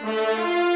Música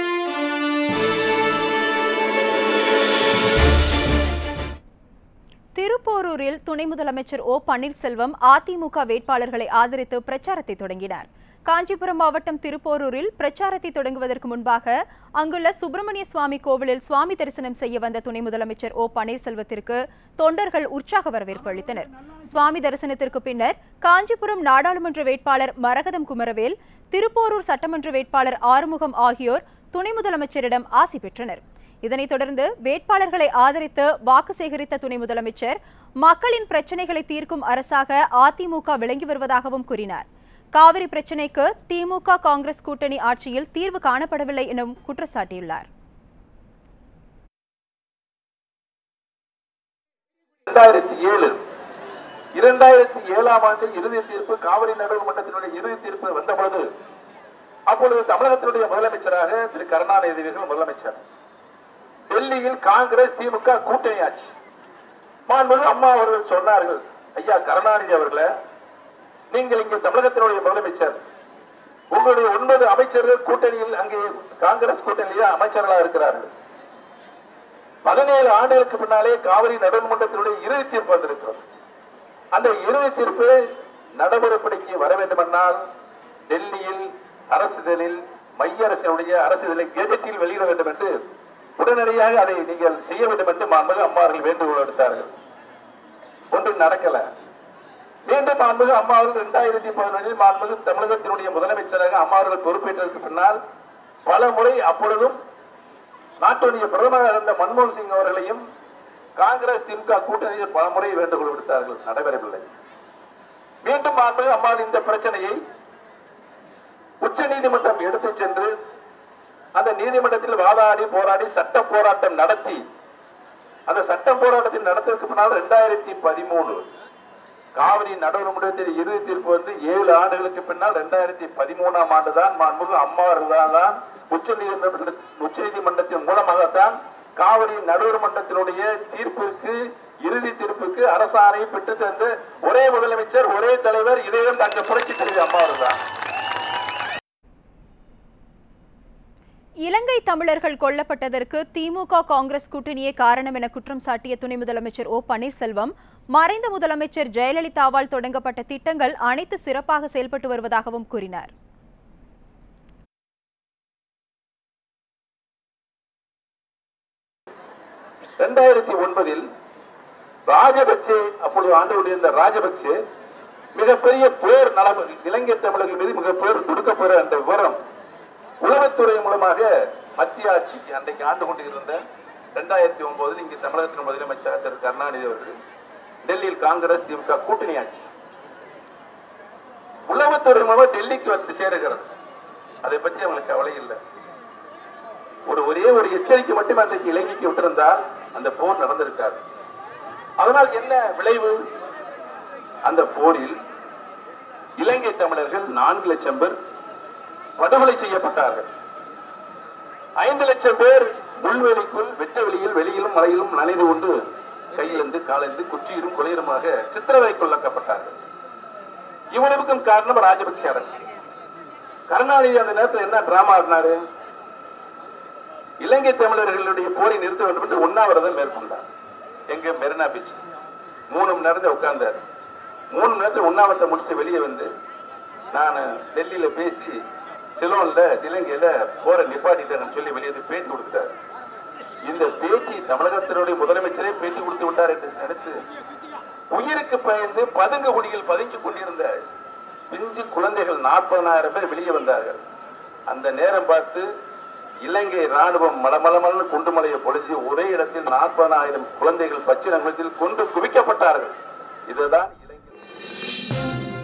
திருப்போரூரில் துணை முதலமைச்சர் ஓ பன்னீர்செல்வம் அதிமுக வேட்பாளர்களை ஆதரித்து பிரச்சாரத்தை தொடங்கினார். காஞ்சிபுரம் மாவட்டம் திருப்போரூரில் பிரச்சாரத்தை தொடங்குவதற்கு முன்பாக அங்குள்ள சுப்பிரமணிய சுவாமி கோவிலில் சுவாமி தரிசனம் செய்ய வந்த துணை முதலமைச்சர் ஓ பன்னீர்செல்வத்திற்கு தொண்டர்கள் உற்சாக வரவேற்பு அளித்தனர். சுவாமி தரிசனத்திற்கு பின்னர் காஞ்சிபுரம் நாடாளுமன்ற வேட்பாளர் மரகதம் குமரவேல் திருப்போரூர் சட்டமன்ற வேட்பாளர் ஆறுமுகம் ஆகியோர் துணை முதலமைச்சரிடம் ஆசி பெற்றனர். இதனைத் தொடர்ந்து வேட்பாளர்களை ஆதரித்து வாக்கு சேகரித்த துணை முதலமைச்சர் மக்களின் பிரச்சினைகளை தீர்க்கும் அரசாக அதிமுக விளங்கி வருவதாகவும் கூறினார். காவிரி பிரச்சினைக்கு திமுக காங்கிரஸ் கூட்டணி ஆட்சியில் தீர்வு காணப்படவில்லை எனவும் குற்றச்சாட்டியுள்ளார். இரண்டாயிரத்தி ஏழு இரண்டாயிரத்தி ஏழாம் ஆண்டு இறுதி தீர்ப்பு காவிரி நாடாளுமன்றத்தினுடைய இறுதி தீர்ப்பு வந்த பொழுது அப்பொழுது தமிழகத்தினுடைய முதலமைச்சராக திரு கருணாநிதி முதலமைச்சர். டெல்லியில் காங்கிரஸ் திமுக கூட்டணி ஆட்சி அம்மா அவர்கள் சொன்னார்கள் ஐயா கருணாநிதி அவர்களே நீங்கள் இங்கே தமிழகத்தினுடைய முதலமைச்சர். உங்களுடைய ஒன்பது அமைச்சர்கள் கூட்டணியில் அங்கே காங்கிரஸ் கூட்டணியில் அமைச்சர்களாக இருக்கிறார்கள். பதினேழு ஆண்டுகளுக்கு பின்னாலே காவிரி நடுவர்மன்றத்தினுடைய இறுதி தீர்ப்பு வந்திருக்கிறது. அந்த இறுதி தீர்ப்பு நடைமுறைப்படிக்கு வர வேண்டுமென்றால் டெல்லியில் அரசுதலில் மைய அரசினுடைய அரசுதலை கெஜெட்டில் வெளியிட வேண்டும் என்று உடனடியாக அதை நீங்கள் செய்ய வேண்டும் என்று மாண்புமிகு அம்மாவர்கள் வேண்டுகோள் எடுத்தார்கள் ஒன்றும் நடக்கல. மீண்டும் மாண்புமிகு அம்மாவர்கள் இரண்டாயிரத்தி பதினொன்றில் மாண்புமிகு தமிழகத்தினுடைய முதலமைச்சராக அம்மாவர்கள் பொறுப்பேற்றதற்கு பின்னால் பல முறை அப்பொழுதும் நாட்டுடைய பிரதமராக இருந்த மன்மோகன் சிங் அவர்களையும் காங்கிரஸ் திமுக கூட்டணியில் பல முறை வேண்டுகோள் விடுத்தார்கள். நடைபெறவில்லை. மீண்டும் மாண்புமிகு அம்மாவின் இந்த பிரச்சனையை உச்ச நீதிமன்றம் எடுத்துச் சென்று அந்த நீதிமன்றத்தில் வாதாடி போராடி சட்ட போராட்டம் நடத்தி அந்த சட்ட போராட்டத்தில் நடத்ததுக்கு பின்னால் ரெண்டாயிரத்தி பதிமூணு காவிரி நடுவர்மன்றத்தில் இறுதி தீர்ப்பு வந்து ஏழு ஆண்டுகளுக்கு பின்னால் ரெண்டாயிரத்தி பதிமூணாம் ஆண்டு தான் மாண்புமிகு அம்மா தான் உச்ச நீதிமன்ற உச்ச நீதிமன்றத்தின் மூலமாகத்தான் காவிரி நடுவர்மன்றத்தினுடைய தீர்ப்பிற்கு இறுதி தீர்ப்புக்கு அரசாணை பெற்று தந்து ஒரே முதலமைச்சர் ஒரே தலைவர் இதையும் தங்க புரட்சி தலைவி அம்மா தான். இலங்கை தமிழர்கள் கொல்லப்பட்டதற்கு திமுக காங்கிரஸ் கூட்டணியே காரணம் என குற்றம் சாட்டிய துணை முதலமைச்சர் ஓ பன்னீர்செல்வம் மறைந்த முதலமைச்சர் ஜெயலலிதாவால் தொடங்கப்பட்ட திட்டங்கள் அனைத்து சிறப்பாக செயல்பட்டு வருவதாகவும் கூறினார். இரண்டாயிரத்தி ஒன்பதில் ராஜபக்சே அப்பொழுது ஆண்டு கொண்டிருந்த ராஜபக்சே மிகப்பெரிய போர் நடப்பு இலங்கை தமிழர்கள் மீது மிகப்பெரிய பேர் அந்த விவரம் மூலமாக மத்திய ஆட்சி அன்றைக்கு ஆண்டு கொண்டிருந்த இரண்டாயிரத்தி ஒன்பதில் இங்கே தமிழகத்தின் முதலமைச்சர் திரு கருணாநிதி அவர்கள் டெல்லியில் காங்கிரஸ் திமுக கூட்டணி ஆட்சி. உளவுத்துறை மூலமாக டெல்லிக்கு வந்து சேருகிறது. அதை பற்றி அவங்களுக்கு கவலை இல்லை. ஒரு ஒரே ஒரு எச்சரிக்கை மட்டும் அன்றைக்கு இலங்கைக்கு விட்டிருந்தால் அந்த போர் நடந்திருக்காது. அதனால் என்ன விளைவு? அந்த போரில் இலங்கை தமிழர்கள் நான்கு லட்சம் பேர் படுகொலை செய்யப்பட்டார்கள். ஐந்து லட்சம் பேர் உள்வெளிக்குள் வெட்ட வெளியில் வெளியிலும் மலையிலும் நனைந்து கொண்டு கையிலிருந்து காலிருந்து குற்றியிலும் கொலையிலுமாக சித்திரவை கொள்ளக்கப்பட்டார்கள் இவ்வளவுக்கும் காரணம் ராஜபக்சே அரசு. கருணாநிதி அந்த நேரத்தில் என்ன டிராமா ஆடினாரு? இலங்கை தமிழர்களுடைய போரை நிறுத்த வேண்டும் என்று உண்ணாவிரதம் மேற்கொண்டார். எங்க மெரினா பீச் மூணு மணி நேரத்தில் உட்கார்ந்தார். மூணு மணி நேரத்தில் உண்ணாவிரத்தை முடிச்சு வெளியே வந்து நான் டெல்லியில பேசி சிலோன்ல இலங்கையில போற நிப்பாட்டிட்டேன்னு சொல்லி வெளியே வந்து பேட்டி கொடுத்தார் இந்த பேட்டி தமிழகத்தினுடைய முதலமைச்சரே பேட்டி கொடுத்து விட்டார் என்று நினைத்து உயிருக்கு பயந்து பதுங்கு குடியில் பதுங்கி கொண்டிருந்த பிஞ்சு குழந்தைகள் நாற்பதனாயிரம் பேர் வெளியே வந்தார்கள். அந்த நேரம் பார்த்து இலங்கை ராணுவம் மலமலமலன்னு குண்டுமலையை பொழிஞ்சு ஒரே இடத்தில் நாற்பதாயிரம் குழந்தைகள் பச்சினங்களில் கொண்டு குவிக்கப்பட்டார்கள். இதுதான்